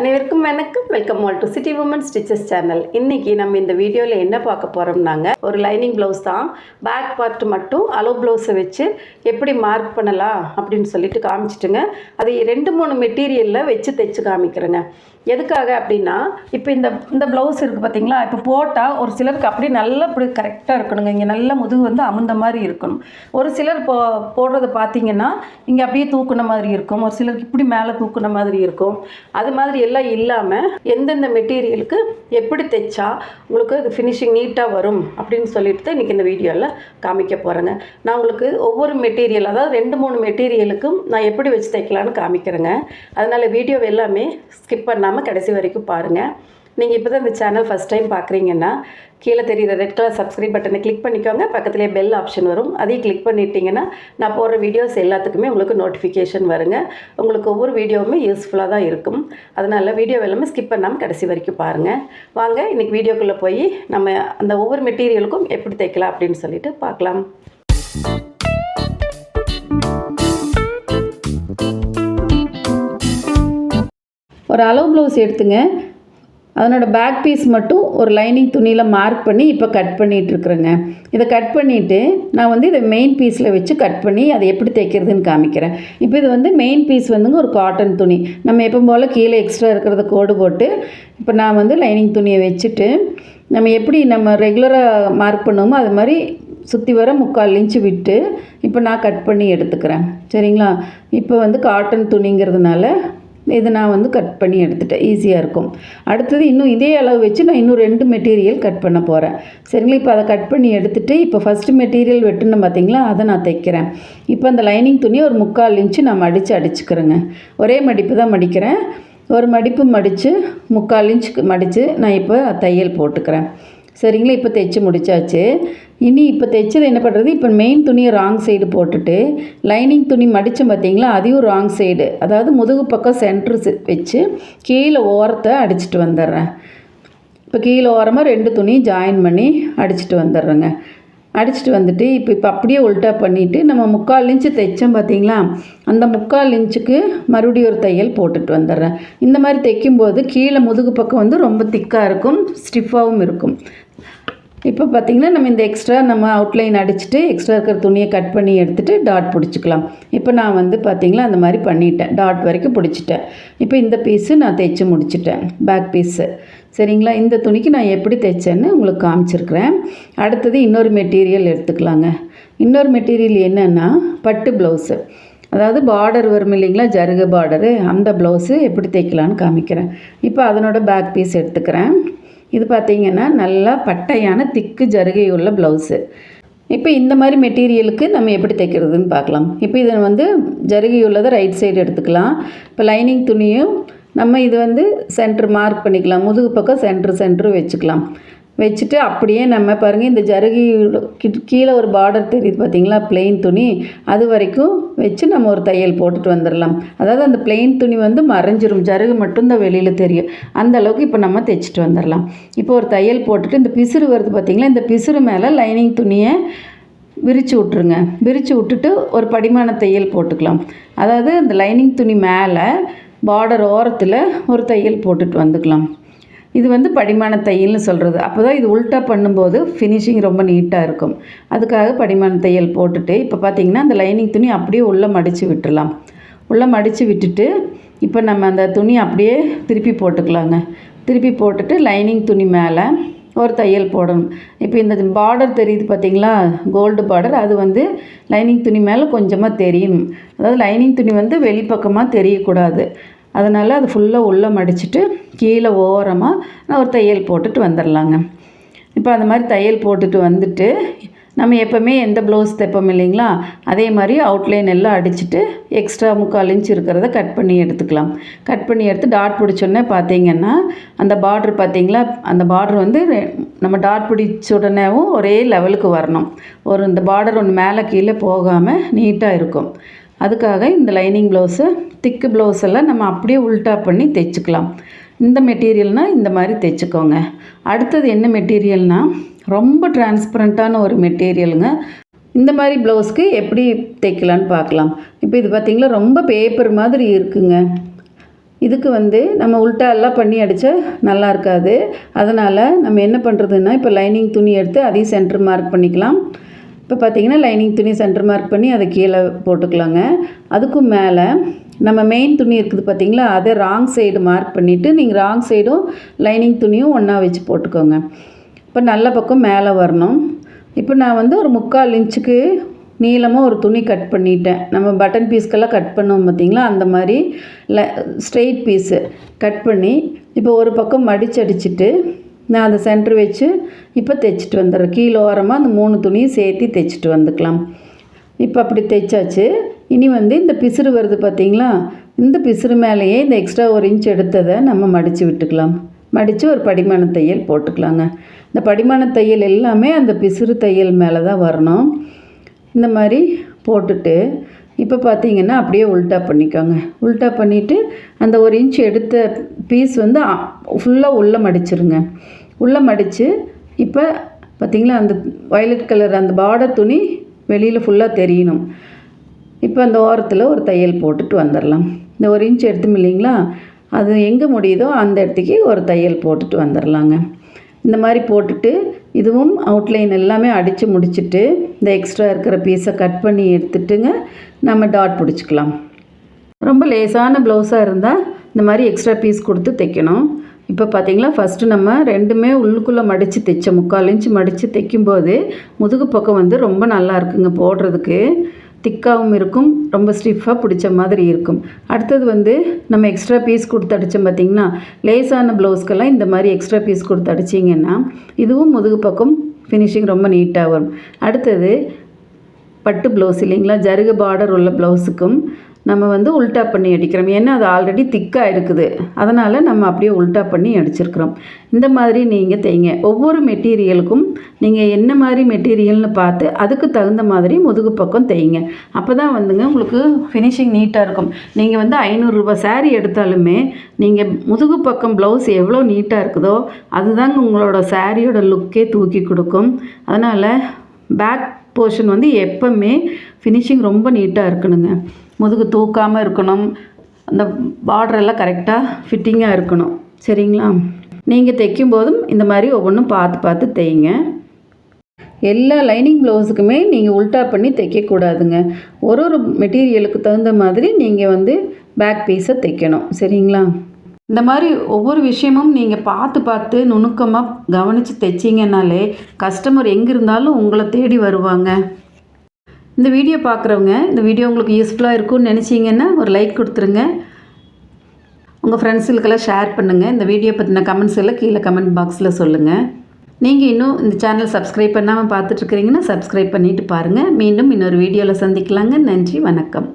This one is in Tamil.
அனைவருக்கும் வணக்கம். Welcome all to city women stitches channel இன்றைக்கி நம்ம இந்த வீடியோவில் என்ன பார்க்க போகிறோம்னாங்க ஒரு லைனிங் ப்ளவுஸ் தான். பேக் பார்ட் மட்டும் அலோ ப்ளவுஸை வச்சு எப்படி மார்க் பண்ணலாம் அப்படின்னு சொல்லிட்டு காமிச்சிட்டுங்க. அது ரெண்டு மூணு மெட்டீரியலில் வச்சு தைச்சு காமிக்கிறேங்க. எதுக்காக அப்படின்னா இப்போ இந்த இந்த ப்ளவுஸ் இருக்குது பார்த்தீங்களா இப்போ போட்டால் ஒரு சிலருக்கு அப்படியே நல்லா இப்படி கரெக்டாக இருக்கணுங்க. இங்கே நல்ல முதுகு வந்து அமுந்த மாதிரி இருக்கணும். ஒரு சிலர் போ போடுறத பார்த்தீங்கன்னா இங்கே அப்படியே தூக்குன மாதிரி இருக்கும். ஒரு சிலருக்கு இப்படி மேலே தூக்குன மாதிரி இருக்கும். அது மாதிரி எல்லாம் இல்லாமல் எந்தெந்த மெட்டீரியலுக்கு எப்படி தைச்சா உங்களுக்கு அது ஃபினிஷிங் நீட்டாக வரும் அப்படின்னு சொல்லிட்டு தான் இன்றைக்கி இந்த வீடியோவில் காமிக்க போகிறேங்க நான் உங்களுக்கு ஒவ்வொரு மெட்டீரியல் அதாவது ரெண்டு மூணு மெட்டீரியலுக்கும் நான் எப்படி வச்சு தைக்கலான்னு காமிக்கிறேங்க. அதனால் வீடியோ எல்லாமே ஸ்கிப் பண்ணாமல் கடைசி வரைக்கும் பாருங்கள் நீங்கள் இப்போ தான் இந்த சேனல் ஃபஸ்ட் டைம் பார்க்குறீங்கன்னா கீழே தெரிகிற ரெட் கலர் சப்ஸ்கிரைப் பட்டனை கிளிக் பண்ணிக்கோங்க. பக்கத்துலேயே பெல் ஆப்ஷன் வரும். அதையும் கிளிக் பண்ணிட்டீங்கன்னா நான் போடுற வீடியோஸ் எல்லாத்துக்குமே உங்களுக்கு நோட்டிஃபிகேஷன் வருங்க. உங்களுக்கு ஒவ்வொரு வீடியோவுமே யூஸ்ஃபுல்லாக தான் இருக்கும். அதனால் வீடியோ எல்லாமே ஸ்கிப் பண்ணாமல் கடைசி வரைக்கும் பாருங்கள் வாங்க இன்றைக்கி வீடியோக்குள்ளே போய் நம்ம அந்த ஒவ்வொரு மெட்டீரியலுக்கும் எப்படி தைக்கலாம் அப்படின்னு சொல்லிட்டு பார்க்கலாம் ஒரு அளவு ப்ளவுஸ் எடுத்துங்க. அதனோட பேக் பீஸ் மட்டும் ஒரு லைனிங் துணியில் மார்க் பண்ணி இப்போ கட் பண்ணிகிட்ருக்குறேங்க இதை கட் பண்ணிவிட்டு நான் வந்து இதை மெயின் பீஸில் வச்சு கட் பண்ணி அதை எப்படி தைக்கிறதுன்னு காமிக்கிறேன். இப்போ இது வந்து மெயின் பீஸ் வந்துங்க ஒரு காட்டன் துணி. நம்ம எப்போ போல் கீழே எக்ஸ்ட்ரா இருக்கிறத கோடு போட்டு இப்போ நான் வந்து லைனிங் துணியை வச்சுட்டு நம்ம எப்படி நம்ம ரெகுலராக மார்க் பண்ணுவோமோ அது மாதிரி சுற்றி வர முக்கால் இன்ச்சு விட்டு இப்போ நான் கட் பண்ணி எடுத்துக்கிறேன். சரிங்களா? இப்போ வந்து காட்டன் துணிங்கிறதுனால இது நான் வந்து கட் பண்ணி எடுத்துட்டேன். ஈஸியாக இருக்கும். அடுத்தது இன்னும் இதே அளவு வச்சு நான் இன்னும் ரெண்டு மெட்டீரியல் கட் பண்ண போகிறேன் சரிங்களா? இப்போ அதை கட் பண்ணி எடுத்துகிட்டு இப்போ ஃபஸ்ட்டு மெட்டீரியல் வெட்டுனேன் பார்த்தீங்களா அதை நான் தைக்கிறேன். இப்போ அந்த லைனிங் துணியை ஒரு முக்கால் இன்ச்சு நான் மடித்து அடிச்சுக்கிறேங்க. ஒரே மடிப்பு தான் மடிக்கிறேன். ஒரு மடிப்பு மடித்து முக்கால் இன்ச்சுக்கு மடித்து நான் இப்போ தையல் போட்டுக்கிறேன். சரிங்களா? இப்போ தைச்சி முடிச்சாச்சு. இனி இப்போ தைச்சது என்ன பண்ணுறது இப்போ மெயின் துணியை ராங் சைடு போட்டுட்டு லைனிங் துணி மடித்தோம் பார்த்தீங்களா அதையும் ராங் சைடு அதாவது முதுகு பக்கம் சென்ட்ரு வச்சு கீழே ஓரத்தை அடிச்சிட்டு வந்துடுறேன். இப்போ கீழே ஓரமாக ரெண்டு துணியும் ஜாயின் பண்ணி அடிச்சிட்டு வந்துடுறேங்க. அடிச்சிட்டு வந்துட்டு இப்போ இப்போ அப்படியே உல்ட்டா பண்ணிவிட்டு நம்ம முக்கால் இன்ச்சு தைச்சோம் பார்த்தீங்களா அந்த முக்கால் இன்ச்சுக்கு மறுபடியும் ஒரு தையல் போட்டுட்டு வந்துடுறேன். இந்த மாதிரி தைக்கும்போது கீழே முதுகு பக்கம் வந்து ரொம்ப திக்காக இருக்கும் ஸ்டிஃபாகவும் இருக்கும். இப்போ பார்த்திங்கன்னா நம்ம இந்த எக்ஸ்ட்ரா நம்ம அவுட்லைன் அடிச்சுட்டு எக்ஸ்ட்ரா இருக்கிற துணியை கட் பண்ணி எடுத்துகிட்டு டாட் பிடிச்சிக்கலாம். இப்போ நான் வந்து பார்த்திங்களா அந்த மாதிரி பண்ணிட்டேன். டாட் வரைக்கும் பிடிச்சிட்டேன். இப்போ இந்த பீஸு நான் தைச்சி முடிச்சிட்டேன். பேக் பீஸு சரிங்களா? இந்த துணிக்கு நான் எப்படி தைச்சேன்னு உங்களுக்கு காமிச்சிருக்கிறேன். அடுத்தது இன்னொரு மெட்டீரியல் எடுத்துக்கலாங்க. இன்னொரு மெட்டீரியல் என்னென்னா பட்டு ப்ளவுஸு. அதாவது பார்டர் வரும் இல்லைங்களா? ஜருகு பார்டரு அந்த ப்ளவுஸு எப்படி தைக்கலான்னு காமிக்கிறேன். இப்போ அதனோட பேக் பீஸ் எடுத்துக்கிறேன். இது பார்த்திங்கன்னா நல்லா பட்டையான திக்கு ஜருகை உள்ள ப்ளவுஸு இப்போ இந்த மாதிரி மெட்டீரியலுக்கு நம்ம எப்படி தைக்கிறதுன்னு பார்க்கலாம். இப்போ இதை வந்து ஜருகை உள்ளதை ரைட் சைடு எடுத்துக்கலாம். இப்போ லைனிங் துணியும் நம்ம இது வந்து சென்ட்ரு மார்க் பண்ணிக்கலாம். முதுகு பக்கம் சென்ட்ரு சென்ட்ரு வச்சுக்கலாம். வச்சுட்டு அப்படியே நம்ம பாருங்கள் இந்த ஜருகி கீழே ஒரு பார்டர் தெரியுது பார்த்தீங்களா பிளெயின் துணி. அது வரைக்கும் வச்சு நம்ம ஒரு தையல் போட்டுட்டு வந்துடலாம். அதாவது அந்த பிளெயின் துணி வந்து மறைஞ்சிரும். ஜருகு மட்டும்தான் வெளியில் தெரியும். அந்த அளவுக்கு இப்போ நம்ம தைச்சிட்டு வந்துடலாம். இப்போ ஒரு தையல் போட்டுட்டு இந்த பிசுறு வருது பார்த்தீங்களா இந்த பிசுறு மேலே லைனிங் துணியை விரித்து விட்ருங்க விரித்து விட்டுட்டு ஒரு படிமான தையல் போட்டுக்கலாம். அதாவது இந்த லைனிங் துணி மேலே பார்டர் ஓரத்தில் ஒரு தையல் போட்டுட்டு வந்துக்கலாம். இது வந்து படிமான தையல்னு சொல்கிறது அப்போ தான் இது உல்ட்டா பண்ணும்போது ஃபினிஷிங் ரொம்ப நீட்டாக இருக்கும். அதுக்காக படிமான தையல் போட்டுட்டு இப்போ பார்த்திங்கன்னா அந்த லைனிங் துணி அப்படியே உள்ளே மடித்து விட்டுடலாம் உள்ளே மடித்து விட்டுட்டு இப்போ நம்ம அந்த துணி அப்படியே திருப்பி போட்டுக்கலாங்க. திருப்பி போட்டுட்டு லைனிங் துணி மேலே ஒரு தையல் போடணும். இப்போ இந்த பார்டர் தெரியுது பார்த்தீங்களா? கோல்டு பார்டர் அது வந்து லைனிங் துணி மேலே கொஞ்சமாக தெரியணும். அதாவது லைனிங் துணி வந்து வெளிப்பக்கமாக தெரியக்கூடாது. அதனால் அது ஃபுல்லாக உள்ளே மடிச்சுட்டு கீழே ஓரமாக நான் ஒரு தையல் போட்டுட்டு வந்துடலாங்க இப்போ அந்த மாதிரி தையல் போட்டுட்டு வந்துட்டு நம்ம எப்போவுமே எந்த ப்ளவுஸ் தைப்போம் இல்லைங்களா? அதே மாதிரி அவுட்லைன் எல்லாம் அடிச்சுட்டு எக்ஸ்ட்ரா முக்கால் இன்ச் இருக்கிறத கட் பண்ணி எடுத்துக்கலாம். கட் பண்ணி எடுத்து டாட் பிடிச்சோடனே பார்த்தீங்கன்னா அந்த பார்ட்ரு பார்த்தீங்களா? அந்த பார்ட்ரு வந்து நம்ம டாட் பிடிச்ச உடனேவும் ஒரே லெவலுக்கு வரணும். ஒரு இந்த பார்டர் ஒன்று மேலே கீழே போகாமல் நீட்டாக இருக்கும். அதுக்காக இந்த லைனிங் ப்ளவுஸு திக்கு ப்ளவுஸ் எல்லாம் நம்ம அப்படியே உல்ட்டா பண்ணி தைச்சிக்கலாம். இந்த மெட்டீரியல்னால் இந்த மாதிரி தைச்சிக்கோங்க. அடுத்தது என்ன மெட்டீரியல்னால் ரொம்ப டிரான்ஸ்பரண்ட்டான ஒரு மெட்டீரியலுங்க இந்த மாதிரி ப்ளவுஸ்க்கு எப்படி தைக்கலான்னு பார்க்கலாம். இப்போ இது பார்த்திங்களா ரொம்ப பேப்பர் மாதிரி இருக்குங்க. இதுக்கு வந்து நம்ம உல்ட்டா எல்லாம் பண்ணி அடித்தா நல்லா இருக்காது. அதனால் நம்ம என்ன பண்ணுறதுன்னா இப்போ லைனிங் துணி எடுத்து அதையும் சென்டர் மார்க் பண்ணிக்கலாம். இப்போ பார்த்தீங்கன்னா லைனிங் துணி சென்டர் மார்க் பண்ணி அதை கீழே போட்டுக்கலாங்க. அதுக்கும் மேலே நம்ம மெயின் துணி இருக்குது பார்த்தீங்களா அதை ராங் சைடு மார்க் பண்ணிவிட்டு நீங்கள் ராங் சைடும் லைனிங் துணியும் ஒன்றா வச்சு போட்டுக்கோங்க. இப்போ நல்ல பக்கம் மேலே வரணும். இப்போ நான் வந்து ஒரு முக்கால் இன்ச்சுக்கு நீளமாக ஒரு துணி கட் பண்ணிட்டேன். நம்ம பட்டன் பீஸ்க்கெல்லாம் கட் பண்ணுவோம் பார்த்தீங்களா? அந்த மாதிரி ல ஸ்ட்ரெயிட் பீஸு கட் பண்ணி இப்போ ஒரு பக்கம் மடிச்சடிச்சிட்டு நான் அந்த சென்டர் வச்சு இப்போ தைச்சிட்டு வந்துடுறேன். கீழே ஓரமாக அந்த மூணு துணியும் சேர்த்து தைச்சிட்டு வந்துக்கலாம். இப்போ அப்படி தைச்சாச்சு. இனி வந்து இந்த பிசுறு வருது பார்த்தீங்களா? இந்த பிசுறு மேலேயே இந்த எக்ஸ்ட்ரா ஒரு இன்ச் எடுத்ததை நம்ம மடித்து விட்டுக்கலாம். மடித்து ஒரு படிமான தையல் போட்டுக்கலாங்க. இந்த படிமான தையல் எல்லாமே அந்த பிசுறு தையல் மேலே தான் வரணும். இந்த மாதிரி போட்டுட்டு இப்போ பார்த்தீங்கன்னா அப்படியே உல்ட்டா பண்ணிக்கோங்க. உல்ட்டா பண்ணிவிட்டு அந்த ஒரு இன்ச் எடுத்த பீஸ் வந்து ஃபுல்லாக உள்ளே மடிச்சிருங்க. உள்ளே மடித்து இப்போ பார்த்தீங்களா அந்த வயலட் கலர் அந்த பார்டர் துணி வெளியில் ஃபுல்லாக தெரியணும். இப்போ அந்த ஓரத்தில் ஒரு தையல் போட்டுட்டு வந்துடலாம் இந்த ஒரு இன்ச் எடுத்தோம் இல்லைங்களா அது எங்கே முடியுதோ அந்த இடத்துக்கு ஒரு தையல் போட்டுட்டு வந்துடலாங்க இந்த மாதிரி போட்டுட்டு இதுவும் அவுட்லைன் எல்லாமே அடித்து முடிச்சுட்டு இந்த எக்ஸ்ட்ரா இருக்கிற பீஸை கட் பண்ணி எடுத்துட்டுங்க நம்ம டாட் பிடிச்சிக்கலாம். ரொம்ப லேசான ப்ளவுஸாக இருந்தால் இந்த மாதிரி எக்ஸ்ட்ரா பீஸ் கொடுத்து தைக்கணும். இப்போ பார்த்தீங்களா ஃபஸ்ட்டு நம்ம ரெண்டுமே உள்ளுக்குள்ளே மடித்து தைச்ச முக்கால் இன்ச்சு மடித்து தைக்கும்போது முதுகு பக்கம் வந்து ரொம்ப நல்லா இருக்குங்க போடுறதுக்கு. திக்காகவும் இருக்கும் ரொம்ப ஸ்டிஃபாக பிடிச்ச மாதிரி இருக்கும். அடுத்தது வந்து நம்ம எக்ஸ்ட்ரா பீஸ் கொடுத்து அடித்தோம் பார்த்திங்கன்னா லேசான ப்ளவுஸ்க்கெல்லாம் இந்த மாதிரி எக்ஸ்ட்ரா பீஸ் கொடுத்து அடிச்சிங்கன்னா இதுவும் முதுகு பக்கம் ஃபினிஷிங் ரொம்ப நீட்டாக வரும். அடுத்தது பட்டு ப்ளவுஸ் இல்லைங்களா? ஜருகு பார்டர் உள்ள ப்ளவுஸுக்கும் நம்ம வந்து உல்ட்டா பண்ணி அடிக்கிறோம். ஏன்னா அது ஆல்ரெடி திக்காக இருக்குது. அதனால் நம்ம அப்படியே உல்ட்டா பண்ணி அடிச்சிருக்கிறோம். இந்த மாதிரி நீங்கள் தைங்க ஒவ்வொரு மெட்டீரியலுக்கும் நீங்கள் என்ன மாதிரி மெட்டீரியல்னு பார்த்து அதுக்கு தகுந்த மாதிரி முதுகு பக்கம் தைங்க அப்போ தான் வந்துங்க உங்களுக்கு ஃபினிஷிங் நீட்டாக இருக்கும். நீங்கள் வந்து ஐநூறுரூபா saree எடுத்தாலுமே நீங்கள் முதுகு பக்கம் ப்ளவுஸ் எவ்வளோ நீட்டாக இருக்குதோ அதுதாங்க உங்களோட சாரியோட லுக்கே தூக்கி கொடுக்கும். அதனால் பேக் போர்ஷன் வந்து எப்போவுமே ஃபினிஷிங் ரொம்ப நீட்டாக இருக்கணுங்க. முதுகு தூக்காமல் இருக்கணும். அந்த பார்டர் எல்லாம் கரெக்டாக ஃபிட்டிங்காக இருக்கணும். சரிங்களா? நீங்கள் தைக்கும் போதும் இந்த மாதிரி ஒவ்வொன்றும் பார்த்து பார்த்து தைங்க. எல்லா லைனிங் ப்ளவுஸுக்குமே நீங்கள் உல்ட்டா பண்ணி தைக்கக்கூடாதுங்க ஒரு ஒரு மெட்டீரியலுக்கு தகுந்த மாதிரி நீங்கள் வந்து பேக் பீஸை தைக்கணும். சரிங்களா? இந்த மாதிரி ஒவ்வொரு விஷயமும் நீங்கள் பார்த்து பார்த்து நுணுக்கமாக கவனித்து தைச்சிங்கன்னாலே கஸ்டமர் எங்கே இருந்தாலும் உங்களை தேடி வருவாங்க. இந்த வீடியோ பார்க்குறவங்க இந்த வீடியோ உங்களுக்கு யூஸ்ஃபுல்லாக இருக்கும்னு நினச்சிங்கன்னா ஒரு லைக் கொடுத்துருங்க. உங்கள் ஃப்ரெண்ட்ஸுகளுக்கெல்லாம் ஷேர் பண்ணுங்கள் இந்த வீடியோ பற்றின கமெண்ட்ஸ் எல்லாம் கீழே கமெண்ட் பாக்ஸில் சொல்லுங்கள் நீங்கள் இன்னும் இந்த சேனல் சப்ஸ்கிரைப் பண்ணாமல் பார்த்துட்ருக்கிறீங்கன்னா சப்ஸ்கிரைப் பண்ணிவிட்டு பாருங்கள் மீண்டும் இன்னொரு வீடியோவில் சந்திக்கலாங்க. நன்றி வணக்கம்.